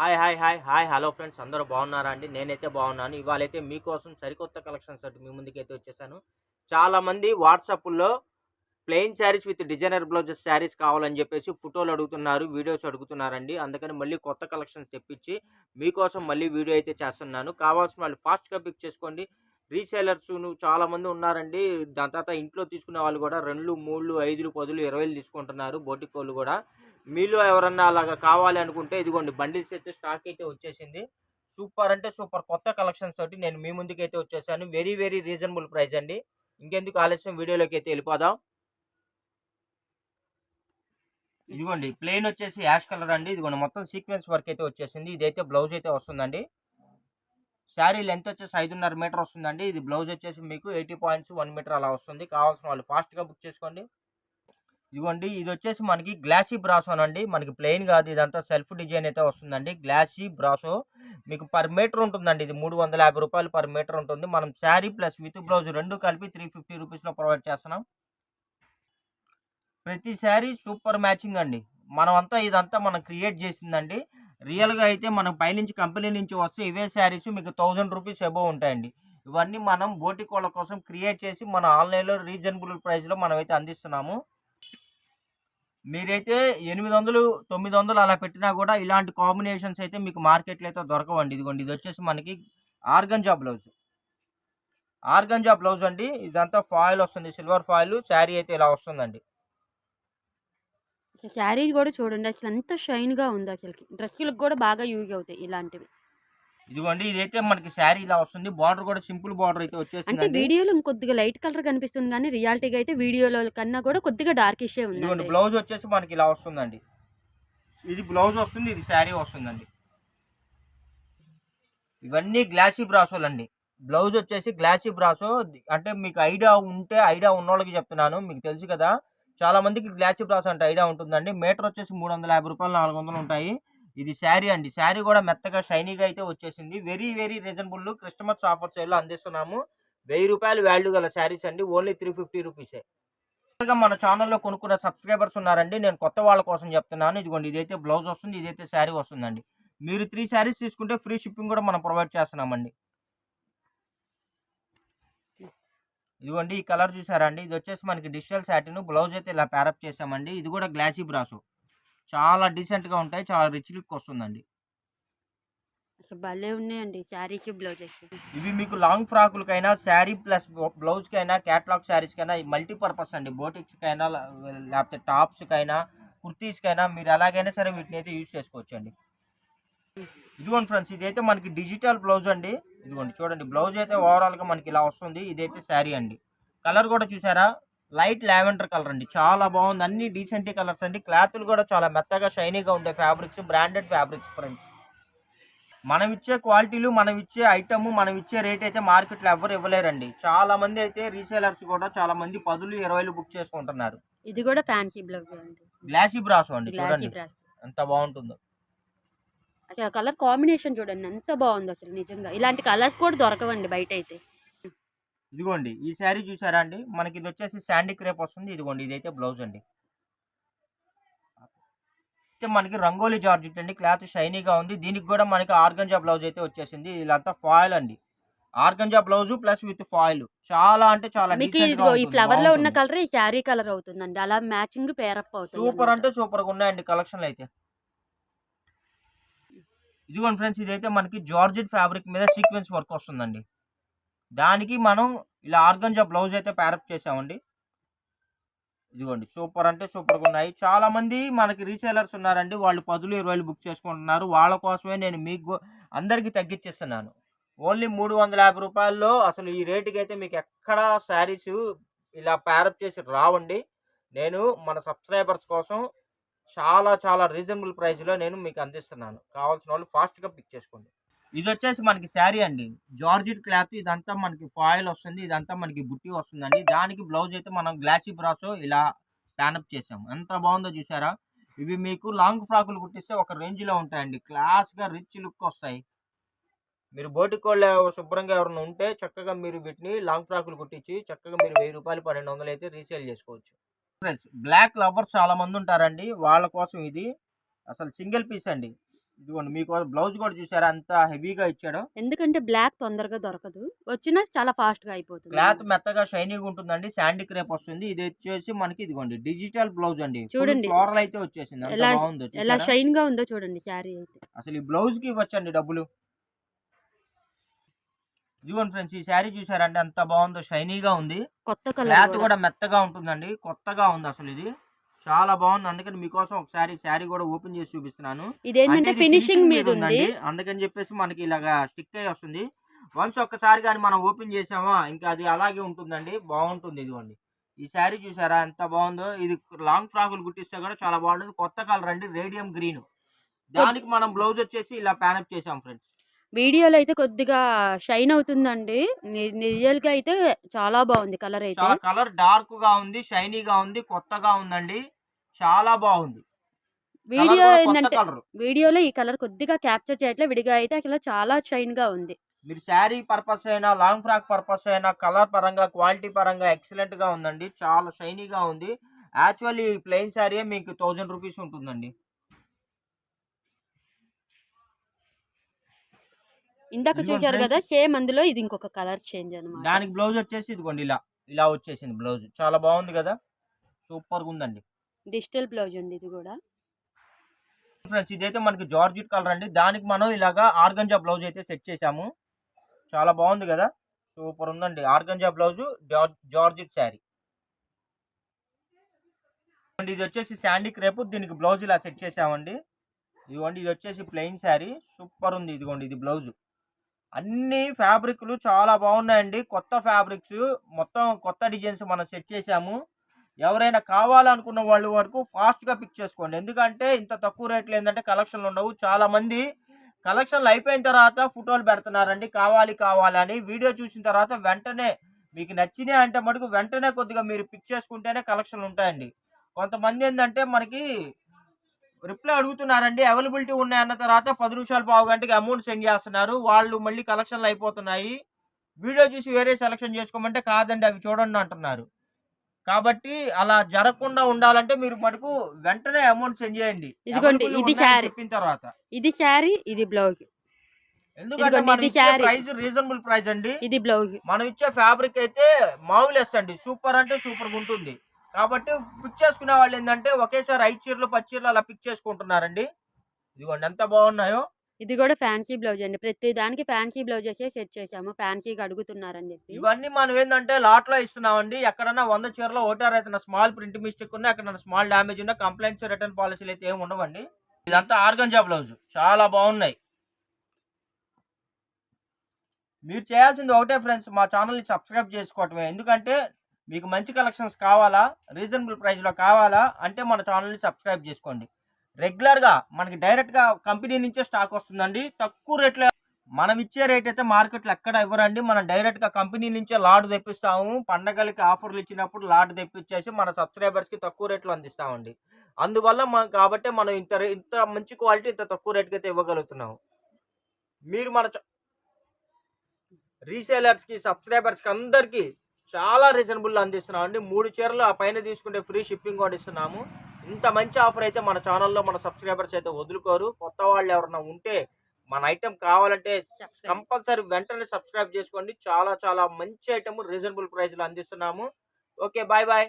Hi hi hi hi hello friends అందరూ బాగున్నారా అండి? నేనైతే బాగున్నాను. ఇవాళైతే మీకోసం సరికొత్త కలెక్షన్స్ తోటి మీ ముందుకైతే వచ్చేసాను. చాలామంది వాట్సాప్లో plain saris with designer blouses saris కావాలని చెప్పేసి ఫోటోలు అడుగుతున్నారు వీడియోస్ అడుగుతున్నారండి. అందుకని మళ్ళీ కొత్త కలెక్షన్స్ తెప్పించి మీకోసం మళ్ళీ వీడియో అయితే చేస్తున్నాను. కావాల్సిన వాళ్ళు ఫాస్ట్గా పిక్ చేసుకోండి. రీసేలర్స్ చాలామంది ఉన్నారండి. దాని తర్వాత ఇంట్లో తీసుకునే వాళ్ళు కూడా రెండు మూడు ఐదులు పదులు ఇరవైలు తీసుకుంటున్నారు. బోటికోళ్ళు కూడా. మీలో ఎవరన్నా అలాగా కావాలి అనుకుంటే ఇదిగోండి బండిల్స్ అయితే స్టాక్ అయితే వచ్చేసింది. సూపర్ అంటే సూపర్ కొత్త కలెక్షన్స్ తోటి నేను మీ ముందుకు అయితే వచ్చేసాను. వెరీ వెరీ రీజనబుల్ ప్రైస్ అండి. ఇంకెందుకు ఆలస్యం? వీడియోలోకి అయితే వెళ్ళిపోదాం. ఇదిగోండి ప్లెయిన్ వచ్చేసి యాష్ కలర్ అండి. ఇదిగోండి మొత్తం సీక్వెన్స్ వర్క్ అయితే వచ్చేసింది. ఇదైతే బ్లౌజ్ అయితే వస్తుందండి. శారీ లెంత్ వచ్చేసి ఐదున్నర మీటర్ వస్తుందండి. ఇది బ్లౌజ్ వచ్చేసి మీకు ఎయిటీ పాయింట్స్ వన్ మీటర్ అలా వస్తుంది. కావాల్సిన వాళ్ళు ఫాస్ట్గా బుక్ చేసుకోండి. ఇదిగోండి ఇది వచ్చేసి మనకి గ్లాసీ బ్రాసో అండి మనకి ప్లెయిన్ కాదు ఇదంతా సెల్ఫ్ డిజైన్ అయితే వస్తుందండి. Glossy brasso. మీకు పర్ మీటర్ ఉంటుందండి. ఇది మూడు వందల యాభై రూపాయలు పర్ మీటర్ ఉంటుంది. మనం శారీ ప్లస్ విత్ బ్లౌజ్ రెండు కలిపి త్రీ ఫిఫ్టీ రూపీస్లో ప్రొవైడ్ చేస్తున్నాం. ప్రతి శారీ సూపర్ మ్యాచింగ్ అండి. మనమంతా ఇదంతా మనం క్రియేట్ చేసిందండి. రియల్గా అయితే మనం పైనుంచి కంపెనీ నుంచి వస్తే ఇవే శారీస్ మీకు థౌజండ్ రూపీస్ ఎబో ఉంటాయండి. ఇవన్నీ మనం బోటికోళ్ళ కోసం క్రియేట్ చేసి మన ఆన్లైన్లో రీజనబుల్ ప్రైస్లో మనమైతే అందిస్తున్నాము. మీరైతే ఎనిమిది వందలు తొమ్మిది వందలు అలా పెట్టినా కూడా ఇలాంటి కాంబినేషన్స్ అయితే మీకు మార్కెట్లో అయితే దొరకవండి. ఇదిగోండి ఇది వచ్చేసి మనకి ఆర్గంజా బ్లౌజ్. ఆర్గంజా బ్లౌజ్ అండి. ఇదంతా ఫాయిల్ వస్తుంది. సిల్వర్ ఫాయిల్ శారీ అయితే ఇలా వస్తుందండి. శారీ కూడా చూడండి. అసలు ఎంత షైన్గా ఉంది అసలుకి. డ్రెస్సులకు కూడా బాగా యూజ్ అవుతాయి ఇలాంటివి. ఇదిగోండి ఇదైతే మనకి శారీ ఇలా వస్తుంది. బార్డర్ కూడా సింపుల్ బార్డర్ అయితే అంటే వచ్చేసిందండి. వీడియోలో ఇంకొద్దిగా లైట్ కలర్ కనిపిస్తుంది కానీ రియాలిటీగా అయితే వీడియోలో కన్నా కూడా కొద్దిగా డార్కిషే ఇదిగోండి ఉంది బ్లౌజ్ వచ్చేసి మనకి ఇలా వస్తుందండి. ఇది బ్లౌజ్ వస్తుంది ఇది శారీ వస్తుందండి. ఇవన్నీ గ్లాసీ బ్రాసోలు అండి. బ్లౌజ్ వచ్చేసి గ్లాసీ బ్రాసో అంటే మీకు ఐడియా ఉంటే ఐడియా ఉన్న వాళ్ళకి చెప్తున్నాను మీకు తెలుసు కదా. చాలా మందికి గ్లాసీ బ్రాసో అంటే ఐడియా ఉంటుందండి. మీటర్ వచ్చేసి మూడు వందల యాభై రూపాయలు నాలుగు వందలు ఉంటాయి. ఇది శారీ అండి. శారీ కూడా మెత్తగా షైనీగా అయితే వచ్చేసింది. Very very reasonable Christmas offer సేల్లో అందిస్తున్నాము. వెయ్యి రూపాయలు వాల్యూ గల శారీస్ అండి. ఓన్లీ త్రీ ఫిఫ్టీ రూపీసే. మన ఛానల్లో కొనుక్కున్న సబ్స్క్రైబర్స్ ఉన్నారండి. నేను కొత్త వాళ్ళ కోసం చెప్తున్నాను. ఇదిగోండి ఇదైతే బ్లౌజ్ వస్తుంది ఇదైతే శారీ వస్తుందండి. మీరు త్రీ శారీస్ తీసుకుంటే ఫ్రీ షిప్పింగ్ కూడా మనం ప్రొవైడ్ చేస్తున్నామండి. ఇదిగోండి ఈ కలర్ చూసారా అండి? ఇది వచ్చేసి మనకి డిజిటల్ శాటిన్. బ్లౌజ్ అయితే ఇలా ప్యారప్ చేసామండి ఇది కూడా గ్లాసీ బ్రాసు. చాలా డీసెంట్గా ఉంటాయి. చాలా రిచ్ లుక్ వస్తుందండి. భలే ఉన్నాయండి శారీస్ బ్లౌజెస్. ఇవి మీకు లాంగ్ ఫ్రాకులకైనా శారీ ప్లస్ బ్లౌజ్కైనా క్యాట్లాగ్ శారీస్కైనా మల్టీపర్పస్ అండి. బోటిక్స్కైనా లేకపోతే టాప్స్కైనా కుర్తీస్కైనా మీరు ఎలాగైనా సరే వీటిని అయితే యూజ్ చేసుకోవచ్చు అండి ఇదిగోండి ఫ్రెండ్స్ ఇదైతే మనకి డిజిటల్ బ్లౌజ్ అండి. ఇదిగోండి చూడండి బ్లౌజ్ అయితే ఓవరాల్గా మనకి ఇలా వస్తుంది. ఇదైతే శారీ అండి. కలర్ కూడా చూసారా? లైట్ లావెండర్ కలర్ అండి. చాలా బాగుంది. అన్ని డీసెంట్ కలర్స్ అండి. క్లాతులు కూడా చాలా మెత్తగా షైనీగా ఉండే ఫ్యాబ్రిక్స్ బ్రాండెడ్ ఫ్యాబ్రిక్స్ ఫ్రెండ్స్ మనం ఇచ్చే క్వాలిటీలు మనం ఇచ్చే ఐటమ్ మనం ఇచ్చే రేట్ అయితే మార్కెట్లో ఎవరు ఇవ్వలేరండి. చాలా మంది అయితే రీసేలర్స్ కూడా చాలా మంది పదులు ఇరవైలు బుక్ చేసుకుంటున్నారు. ఇది కూడా ఫ్యాన్సీ బ్లౌజ్ అండి. గ్లాసీ బ్రాస్ అండి చూడండి. ఎంత బాగుంటుందో. అసలు కలర్ కాంబినేషన్ చూడండి ఎంత బాగుంది అసలు నిజంగా. ఇలాంటి కలర్స్ కూడా దొరకవండి బయట అయితే ఇదిగోండి ఈ శారీ చూసారా అండి? మనకి ఇది వచ్చేసి శాండీ క్రేప్ వస్తుంది. ఇదిగోండి ఇదైతే బ్లౌజ్ అండి. అయితే మనకి రంగోలీ జార్జెట్ అండి. క్లాత్ షైనీగా ఉంది. దీనికి కూడా మనకి ఆర్గంజా బ్లౌజ్ అయితే వచ్చేసింది. ఇదంతా ఫాయిల్ అండి. Organza blouse plus with foil. చాలా అంటే చాలా ఈ ఫ్లవర్లో ఉన్న. కలర్ ఈ శారీ కలర్ అవుతుందండి. అలా మ్యాచింగ్ పేరప్ అవుతుంది సూపర్. అంటే సూపర్గా ఉన్నాయండి కలెక్షన్లు అయితే. ఇదిగోండి ఫ్రెండ్స్ ఇదైతే మనకి జార్జెట్ ఫ్యాబ్రిక్ మీద సీక్వెన్స్ వర్క్ వస్తుందండి. దానికి మనం ఇలా ఆర్గంజా బ్లౌజ్ అయితే ప్యారప్ చేసామండి. ఇదిగోండి సూపర్ అంటే సూపర్గా ఉన్నాయి. చాలామంది మనకి రీసేలర్స్ ఉన్నారండి వాళ్ళు పదులు ఇరవైలు బుక్ చేసుకుంటున్నారు. వాళ్ళ కోసమే నేను మీకు అందరికీ తగ్గించేస్తున్నాను. ఓన్లీ మూడు వందల యాభై రూపాయల్లో అసలు ఈ రేటుకి అయితే మీకు ఎక్కడా శారీస్ ఇలా ప్యారప్ చేసి రావండి. నేను మన సబ్స్క్రైబర్స్ కోసం చాలా చాలా రీజనబుల్ ప్రైస్లో నేను మీకు అందిస్తున్నాను. కావాల్సిన వాళ్ళు ఫాస్ట్గా పిక్ చేసుకోండి. ఇది వచ్చేసి మనకి శారీ అండి. జార్జిట్ క్లాత్ ఇదంతా మనకి ఫాయిల్ వస్తుంది. ఇదంతా మనకి బుట్టి వస్తుందండి. దానికి బ్లౌజ్ అయితే మనం గ్లాసీ బ్రాసో ఇలా స్టాండప్ చేసాము ఎంత బాగుందో చూసారా ఇవి మీకు లాంగ్ ఫ్రాకులు కుట్టిస్తే ఒక రేంజ్లో ఉంటాయండి. క్లాస్గా రిచ్ లుక్ వస్తాయి. మీరు బోటికోళ్ళు శుభ్రంగా ఎవరైనా ఉంటే చక్కగా మీరు వీటిని లాంగ్ ఫ్రాకులు కుట్టించి చక్కగా మీరు వెయ్యి రూపాయలు పన్నెండు వందలు అయితే రీసేల్ చేసుకోవచ్చు. ఫ్రెండ్స్ బ్లాక్ లవర్స్ చాలామంది ఉంటారండి. వాళ్ళ కోసం ఇది అసలు సింగిల్ పీస్ అండి. ఇదిగోండి మీకు బ్లౌజ్ కూడా చూసారా? అంత హెవీగా ఇచ్చాడు. ఎందుకంటే బ్లాక్ తొందరగా దొరకదు. వచ్చినా చాలా ఫాస్ట్గా అయిపోతుంది. క్లాత్ మెత్తగా షైనీగా ఉంటుందండి. శాండీ క్రేప్ వస్తుంది. ఇది వచ్చేసి మనకి ఇదిగోండి డిజిటల్ బ్లౌజ్ అండి. చూడండి. ఫ్లోరల్ అయితే వచ్చేసింది. ఎలా- బాగుందో ఎలా? షైన్గా ఉందో చూడండి శారీ అయితే. అసలు ఈ బ్లౌజ్కి ఇవ్వచ్చండి డబ్బులు. ఇదిగోండి ఫ్రెండ్స్ ఈ శారీ చూసారంటే అంత బాగుందో షైనీగా ఉంది. కొత్త క్లాత్ కూడా మెత్తగా ఉంటుందండి. కొత్తగా ఉంది అసలు ఇది. చాలా బాగుంది. అందుకని మీకోసం ఒకసారి శారీ కూడా ఓపెన్ చేసి చూపిస్తున్నాను. ఇదేంటంటే ఫినిషింగ్ మీద ఉంది ఉందండి అందుకని చెప్పేసి మనకి ఇలాగా స్టిక్ అయ్యి వస్తుంది. వన్స్ ఒక్కసారి కానీ మనం ఓపెన్ చేసామా ఇంకా అది అలాగే ఉంటుందండి. బాగుంటుంది ఇదిగోండి. ఈ శారీ చూసారా? ఎంత బాగుందో. ఇది లాంగ్ ఫ్రాకులు కుట్టిస్తే కూడా చాలా బాగుంటుంది. కొత్త కలర్ అండి. Radium green. దానికి మనం బ్లౌజ్ వచ్చేసి ఇలా ప్యానప్ చేసాం ఫ్రెండ్స్. వీడియోలో అయితే కొద్దిగా షైన్ అవుతుందండి. రియల్గా అయితే చాలా బాగుంది కలర్ అయితే. కలర్ డార్క్గా ఉంది షైనీగా ఉంది కొత్తగా ఉందండి. చాలా బాగుంది. వీడియో ఏంటంటే వీడియోలో ఈ కలర్ కొద్దిగా క్యాప్చర్ చేయట్లే విడిగా అయితే అసలు చాలా షైన్గా ఉంది. మీరు శారీ పర్పస్ అయినా లాంగ్ ఫ్రాక్ పర్పస్ అయినా కలర్ పరంగా క్వాలిటీ పరంగా ఎక్సలెంట్గా ఉందండి. చాలా షైనీగా ఉంది. యాక్చువల్లీ ప్లెయిన్ శారీ మీకు థౌజండ్ రూపీస్ ఉంటుందండి. ఇందాక చూసారు. కదా సేమ్ అందులో ఇది ఇంకొక కలర్ చేంజ్ అనమాట దానికి బ్లౌజ్ వచ్చేసి ఇదిగోండి ఇలా ఇలా వచ్చేసింది బ్లౌజ్. చాలా బాగుంది కదా? సూపర్గా ఉందండి. డిజిటల్ బ్లౌజ్ ఉంది ఇది కూడా. ఫ్రెండ్స్ ఇదైతే మనకి జార్జిట్ కలర్ అండి. దానికి మనం ఇలాగా ఆర్గంజా బ్లౌజ్ అయితే సెట్ చేసాము చాలా బాగుంది కదా? సూపర్ ఉందండి. Organza blouse georgette sari. ఇది వచ్చేసి శాండీ క్రేప్. దీనికి బ్లౌజ్ ఇలా సెట్ చేసామండి ఇదిగోండి ఇది వచ్చేసి ప్లెయిన్ శారీ. సూపర్ ఉంది ఇదిగోండి ఇది బ్లౌజ్. అన్ని ఫ్యాబ్రిక్లు చాలా బాగున్నాయండి. కొత్త ఫ్యాబ్రిక్స్ మొత్తం కొత్త డిజైన్స్ మనం సెట్ చేసాము ఎవరైనా కావాలనుకున్న వాళ్ళు వరకు ఫాస్ట్గా పిక్ చేసుకోండి. ఎందుకంటే ఇంత తక్కువ రేట్లు ఏంటంటే కలెక్షన్లు ఉండవు. చాలామంది కలెక్షన్లు అయిపోయిన తర్వాత ఫోటోలు పెడుతున్నారండి. కావాలి కావాలని వీడియో చూసిన తర్వాత వెంటనే మీకు నచ్చినాయి అంటే మటుకు వెంటనే కొద్దిగా మీరు పిక్ చేసుకుంటేనే కలెక్షన్లు ఉంటాయండి. కొంతమంది ఏంటంటే మనకి రిప్లై అడుగుతున్నారండి. అవైలబిలిటీ ఉన్నాయి అన్న తర్వాత పది నిమిషాలు పావు గంటకి అమౌంట్ సెండ్ చేస్తున్నారు. వాళ్ళు మళ్ళీ కలెక్షన్లు అయిపోతున్నాయి. వీడియో చూసి వేరే సెలెక్షన్ చేసుకోమంటే కాదండి అవి చూడండి అంటున్నారు. కాబట్టి అలా జరగకుండా ఉండాలంటే మీరు మటుకు వెంటనే అమౌంట్ సెండ్ చేయండి. ఇది. చెప్పిన తర్వాత. ఇది శారీ ఇది బ్లౌజ్. ఎందుకంటే. ప్రైస్ రీజనబుల్ ప్రైస్ అండి. ఇది బ్లౌజ్. మనం ఇచ్చే ఫ్యాబ్రిక్ అయితే మామూలెస్ అండి. సూపర్ అంటే సూపర్ ఉంటుంది. కాబట్టి పిక్ చేసుకునే వాళ్ళు ఏంటంటే ఒకేసారి ఐదు చీరలు పది చీరలు అలా పిక్ చేసుకుంటున్నారండి. ఇదిగోండి ఎంత బాగున్నాయో. ఇది కూడా ఫ్యాన్సీ బ్లౌజ్ అండి. ప్రతి దానికి ఫ్యాన్సీ బ్లౌజ్ సెట్ చేసాము ఫ్యాన్సీగా అడుగుతున్నారని చెప్పి. ఇవన్నీ మనం ఏంటంటే లాట్లో ఇస్తున్నామండి. ఎక్కడన్నా వంద చీరలో ఓటార్ అయితే స్మాల్ ప్రింట్ మిస్టేక్ ఉన్నా ఎక్కడ స్మాల్ డ్యామేజ్ ఉన్నా కంప్లైంట్స్ రిటర్న్ పాలసీలు అయితే ఏమి ఉండవండి. ఇదంతా ఆర్గంజా బ్లౌజ్ చాలా బాగున్నాయి. మీరు చేయాల్సింది ఒకటే ఫ్రెండ్స్ మా ఛానల్ని సబ్స్క్రైబ్ చేసుకోవటమే. ఎందుకంటే మీకు మంచి కలెక్షన్స్ కావాలా? రీజనబుల్ ప్రైస్లో కావాలా? అంటే మన ఛానల్ని సబ్స్క్రైబ్ చేసుకోండి. రెగ్యులర్గా మనకి డైరెక్ట్గా కంపెనీ నుంచే స్టాక్ వస్తుందండి. తక్కువ రేట్లో మనం ఇచ్చే రేట్ అయితే మార్కెట్లో ఎక్కడ ఇవ్వరండి. మనం డైరెక్ట్గా కంపెనీ నుంచే లాడ్ తెప్పిస్తాము. పండగలకి ఆఫర్లు ఇచ్చినప్పుడు లాడ్ తెప్పించేసి మన సబ్స్క్రైబర్స్కి తక్కువ రేట్లో అందిస్తామండి. అందువల్ల మన కాబట్టి మనం ఇంత ఇంత మంచి క్వాలిటీ ఇంత తక్కువ రేట్కి అయితే ఇవ్వగలుగుతున్నాము. మీరు మన రీసేలర్స్కి సబ్స్క్రైబర్స్కి అందరికీ చాలా రీజనబుల్ అందిస్తున్నాం అండి మూడు చీరలు ఆ పైన తీసుకుంటే ఫ్రీ షిప్పింగ్ కూడా ఇస్తున్నాము. ఇంత మంచి ఆఫర్ అయితే మన ఛానల్లో మన సబ్స్క్రైబర్స్ అయితే వదులుకోరు. కొత్త వాళ్ళు ఎవరైనా ఉంటే మన ఐటెం కావాలంటే కంపల్సరీ వెంటనే సబ్స్క్రైబ్ చేసుకోండి. చాలా చాలా మంచి ఐటమ్ రీజనబుల్ ప్రైస్లో అందిస్తున్నాము. Okay bye bye